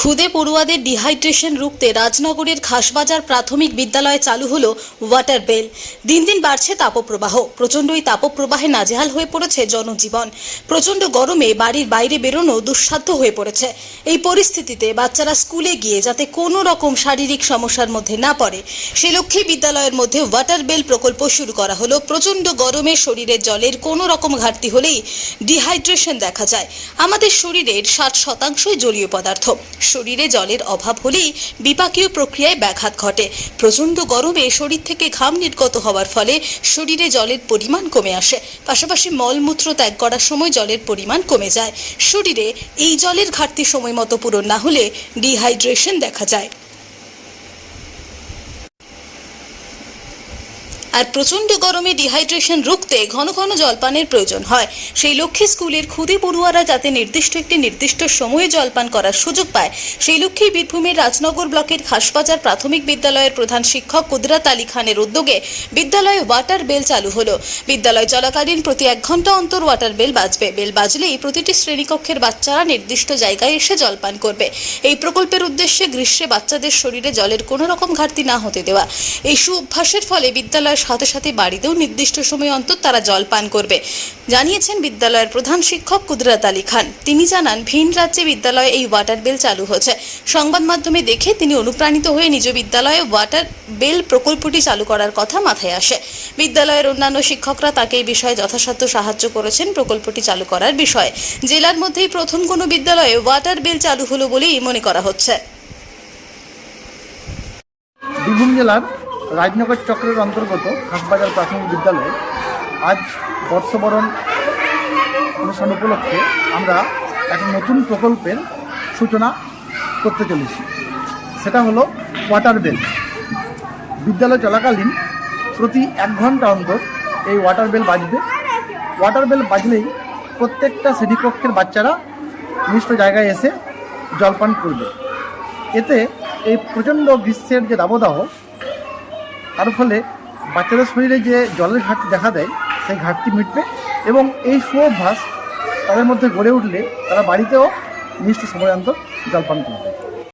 খুদে পড়ুয়াদের ডিহাইড্রেশন রুখতে রাজনগরের খাসবাজার প্রাথমিক বিদ্যালয়ে চালু হলো ওয়াটার বেল দিন দিন বাড়ছে তাপপ্রবাহ। প্রচণ্ড এই তাপপ্রবাহে নাজেহাল হয়ে পড়েছে জনজীবন। প্রচণ্ড গরমে বাড়ির বাইরে বেরোনো দুঃসাধ্য হয়ে পড়েছে। এই পরিস্থিতিতে বাচ্চারা স্কুলে গিয়ে যাতে কোনো রকম শারীরিক সমস্যার মধ্যে না পড়ে, সে লক্ষ্যে বিদ্যালয়ের মধ্যে ওয়াটার বেল প্রকল্প শুরু করা হলো। প্রচণ্ড গরমে শরীরের জলের কোনো রকম ঘাটতি হলেই ডিহাইড্রেশন দেখা যায়। আমাদের শরীরের ষাট শতাংশই জলীয় পদার্থ। শরীরে জলের অভাব হলেই বিপাকীয় প্রক্রিয়ায় ব্যাঘাত ঘটে। প্রচণ্ড গরমে শরীর থেকে ঘাম নির্গত হওয়ার ফলে শরীরে জলের পরিমাণ কমে আসে। পাশাপাশি মলমূত্র ত্যাগ করার সময় জলের পরিমাণ কমে যায়। শরীরে এই জলের ঘাটতি সময় মতো পূরণ না হলে ডিহাইড্রেশন দেখা যায়। আর প্রচণ্ড গরমে ডিহাইড্রেশন রুখতে ঘন ঘন জলপানের প্রয়োজন হয়। সেই লক্ষ্যে স্কুলের ক্ষুদে পড়ুয়ারা যাতে নির্দিষ্ট একটি নির্দিষ্ট সময়ে জলপান করার সুযোগ পায়, সেই লক্ষ্যেই বীরভূমের রাজনগর ব্লকের খাসবাজার প্রাথমিক বিদ্যালয়ের প্রধান শিক্ষক কুদরাত আলী খানের উদ্যোগে বিদ্যালয়ে ওয়াটার বেল চালু হলো। বিদ্যালয় চলাকালীন প্রতি এক ঘণ্টা অন্তর ওয়াটার বেল বাজবে। বেল বাজলেই প্রতিটি শ্রেণীকক্ষের বাচ্চারা নির্দিষ্ট জায়গায় এসে জলপান করবে। এই প্রকল্পের উদ্দেশ্যে গ্রীষ্মে বাচ্চাদের শরীরে জলের কোনো রকম ঘাটতি না হতে দেওয়া। এই সু অভ্যাসের ফলে বিদ্যালয়ের সাথে সাথে বাড়িতেও নির্দিষ্ট সময় অন্তর তারা জল পান করবে। জানিয়েছেন বিদ্যালয়ের প্রধান শিক্ষক কুদরাত আলী খান। তিনি জানান, ভিন রাজ্যে বিদ্যালয়ে এই ওয়াটার বেল চালু হচ্ছে সংবাদ মাধ্যমে দেখে তিনি অনুপ্রাণিত হয়ে নিজ বিদ্যালয়ে ওয়াটার বেল প্রকল্পটি চালু করার কথা মাথায় আসে। বিদ্যালয়ের অন্যান্য শিক্ষকরা তাকে এই বিষয়ে যথাসাধ্য সাহায্য করেছেন প্রকল্পটি চালু করার বিষয়ে। জেলার মধ্যেই প্রথম কোনো বিদ্যালয়ে ওয়াটার বেল চালু হলো বলেই মনে করা হচ্ছে। বীরভূম জেলার রাজনগর চক্রের অন্তর্গত খাসবাজার প্রাথমিক বিদ্যালয়ে আজ বর্ষবরণ অনুষ্ঠান উপলক্ষে আমরা এক নতুন প্রকল্পের সূচনা করতে চলেছি। সেটা হলো ওয়াটার বেল বিদ্যালয় চলাকালীন প্রতি এক ঘণ্টা অন্তর এই ওয়াটার বেল বাজবে। ওয়াটার বেল বাজলেই প্রত্যেকটা শ্রেণীকক্ষের বাচ্চারা নির্দিষ্ট জায়গায় এসে জলপান করবে। এতে এই প্রচণ্ড গ্রীষ্মের যে দাবদাহ তার ফলে বাচ্চাদের শরীরে যে জলের ঘাটতি দেখা দেয়, সেই ঘাটতি মিটবে এবং এই সুঅভ্যাস তাদের মধ্যে গড়ে উঠলে তারা বাড়িতেও নির্দিষ্ট সময় অন্তর জলপান করবে।